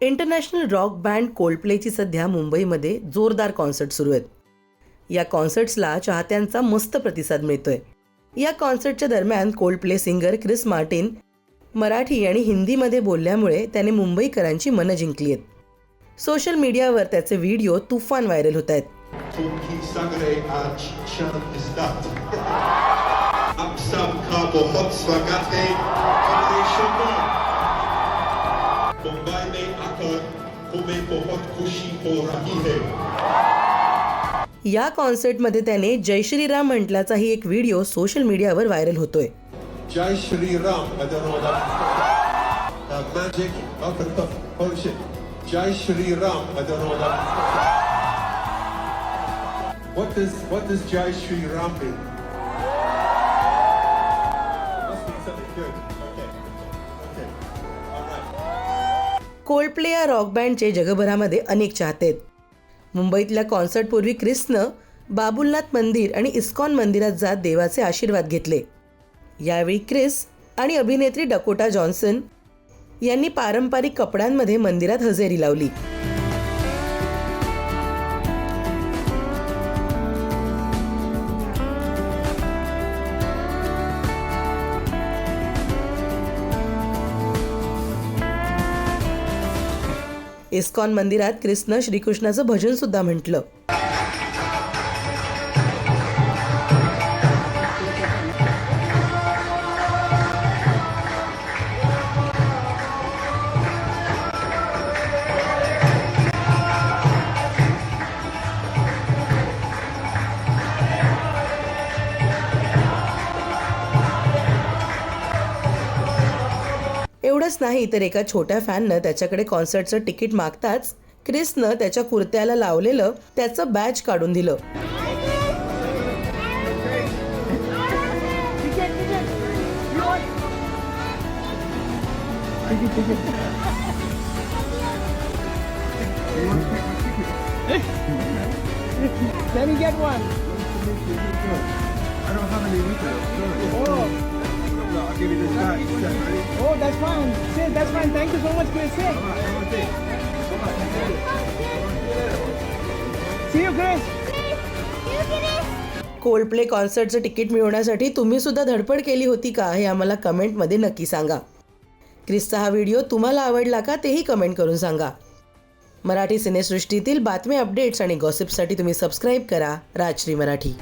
International rock band कोल्डप्लेची सध्या मुंबईमध्ये जोरदार कॉन्सर्ट सुरू आहेत. या कॉन्सर्ट्सला चाहत्यांचा मस्त प्रतिसाद मिळतोय. या कॉन्सर्टच्या दरम्यान Coldplay singer Chris Martin Marathi आणि हिंदीमध्ये बोलल्यामुळे त्याने मुंबईकरांची मनं जिंकली आहेत. सोशल मीडियावर त्याचे व्हिडिओ तुफान व्हायरल होत आहेत. या कॉन्सर्टमध्ये त्याने जय श्रीराम म्हटल्याचाही एक व्हिडिओ सोशल मीडियावर व्हायरल होतोय. Jai Shriram Jai Shriram What is what is Jai Shri Coldplay या रॉक बँडचे जगभरामध्ये अनेक चाहते आहेत. मुंबईतल्या कॉन्सर्टपूर्वी क्रिसनं बाबुलनाथ मंदिर आणि इस्कॉन मंदिरात जात देवाचे आशीर्वाद घेतले. यावेळी क्रिस आणि अभिनेत्री डकोटा जॉन्सन यांनी पारंपरिक कपड्यांमध्ये मंदिरात हजेरी लावली. इस्कॉन मंदिरात कृष्ण श्रीकृष्णाचं भजन सुद्धा म्हटलं. एवढंच नाही. तर एका छोट्या फॅननं त्याच्याकडे कॉन्सर्टचं तिकीट मागताच क्रिसनं त्याच्या कुर्त्याला लावलेलं त्याचं बॅच काढून दिलं. Let me get one. I don't have any with it. Give you oh, that's fine. Say, that's fine. Thank you so much, Chris. Say, see you, Chris. Coldplay कॉन्सर्टचं ticket मिळवण्यासाठी तुम्ही सुद्धा धडपड केली होती का हे आम्हाला कमेंटमध्ये नक्की सांगा क्रिसचा हा व्हिडिओ तुम्हाला आवडला का तेही कमेंट करून सांगा मराठी सिनेसृष्टीतील बातमी अपडेट्स आणि गॉसिपसाठी तुम्ही सबस्क्राईब करा राजश्री मराठी